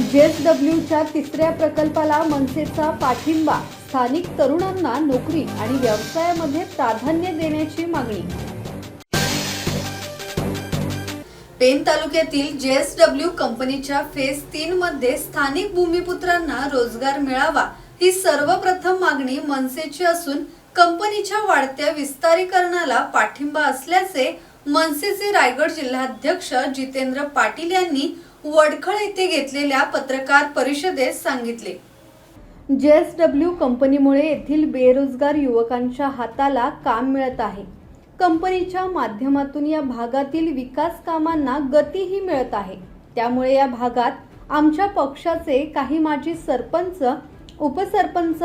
डब्ल्यूच्या तिसऱ्या प्रकल्पाला मनसेचा पाठिंबा स्थानिक तरुणांना नोकरी आणि व्यवसायामध्ये प्राधान्य देण्याची मागणी. पेन तालुक्यातील जेएसडब्ल्यू कंपनीच्या फेज तीन मध्ये स्थानिक भूमिपुत्रांना रोजगार मिळावा ही सर्वप्रथम मागणी मनसेची असून कंपनीच्या वाढत्या विस्तारीकरणाला पाठिंबा असल्याचे मनसेचे रायगड जिल्हाध्यक्ष जितेंद्र पाटील यांनी वडखळ येथे घेतलेल्या पत्रकार परिषदेत सांगितले. जेएसडब्ल्यू कंपनीमुळे येथील बेरोजगार युवकांच्या हाताला काम मिळत आहे. कंपनीच्या माध्यमातून या भागातील विकास कामांना गतीही मिळत आहे. त्यामुळे या भागात आमच्या पक्षाचे काही माजी सरपंच उपसरपंच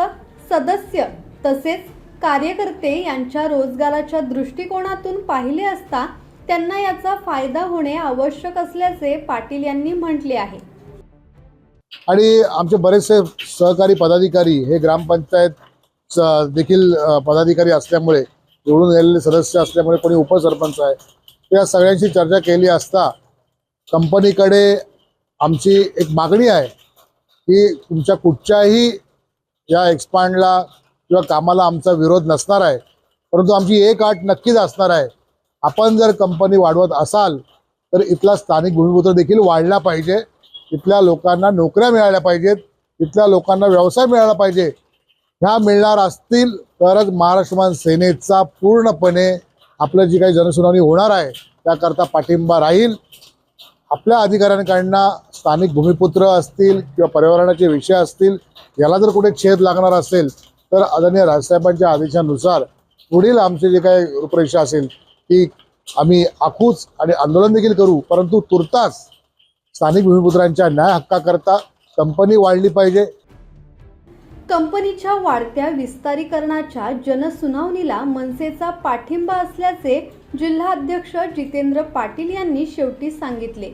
सदस्य तसेच कार्यकर्ते यांच्या रोजगाराच्या दृष्टिकोनातून पाहिले असता त्यांना याचा फायदा होणे आवश्यक असल्याचे पाटील यांनी म्हटले आहे. आणि आमचे बरेचसे सहकारी पदाधिकारी हे ग्रामपंचायत देखील पदाधिकारी असल्यामुळे निवडून गेलेले सदस्य असल्यामुळे कोणी उपसरपंच आहे. त्या सगळ्यांशी चर्चा केली असता कंपनीकडे आमची एक मागणी आहे की तुमच्या कुठच्याही या एक्सपांडला किंवा कामाला आमचा विरोध नसणार आहे. परंतु आमची एक आठ नक्कीच असणार आहे. आपण जर कंपनी वाढवत असाल तर इथला स्थानिक भूमिपुत्र देखील वाढला पाहिजे. इथल्या लोकांना नोकऱ्या मिळाल्या पाहिजेत. इथल्या लोकांना व्यवसाय मिळाला पाहिजे. ह्या मिळणार असतील तरच महाराष्ट्रमान सेनेचा पूर्णपणे आपलं जी काही जनसुनावणी होणार आहे त्याकरता पाठिंबा राहील. आपल्या अधिकाऱ्यांकडनं स्थानिक भूमिपुत्र असतील किंवा पर्यावरणाचे विषय असतील याला जर कुठे छेद लागणार असेल तर आदरणीय राजसाहेबांच्या आदेशानुसार पुढील आमचे जे काही रूपरेषा असेल की आम्ही आखूच आणि आंदोलन देखील करू परंतु तुर्तास स्थानिक भूमिपुत्रांच्या न्याय हक्काकरता कंपनी वाढली पाहिजे. कंपनीच्या वाढत्या विस्तारीकरणाच्या जनसुनावणीला मनसेचा पाठिंबा असल्याचे जिल्हाध्यक्ष जितेंद्र पाटील यांनी शेवटी सांगितले.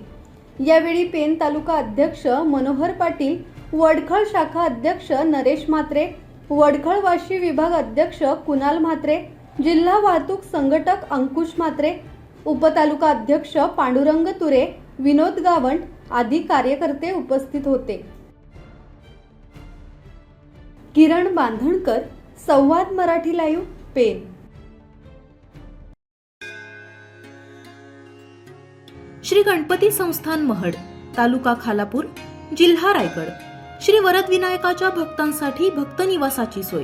यावेळी पेन तालुका अध्यक्ष मनोहर पाटील वडखळ शाखा अध्यक्ष नरेश म्हात्रे वडखळवाशी विभाग अध्यक्ष कुणाल म्हात्रे जिल्हा वाहतूक संघटक अंकुश म्हात्रे उपतालुका अध्यक्ष पांडुरंग तुरे विनोद गावंट आदी कार्यकर्ते उपस्थित होते. किरण बांधणकर संवाद मराठी लाईव्ह पेन. श्री गणपती संस्थान महड तालुका खालापूर जिल्हा रायगड. श्री वरदविनायकाच्या भक्तांसाठी भक्त निवासाची सोय.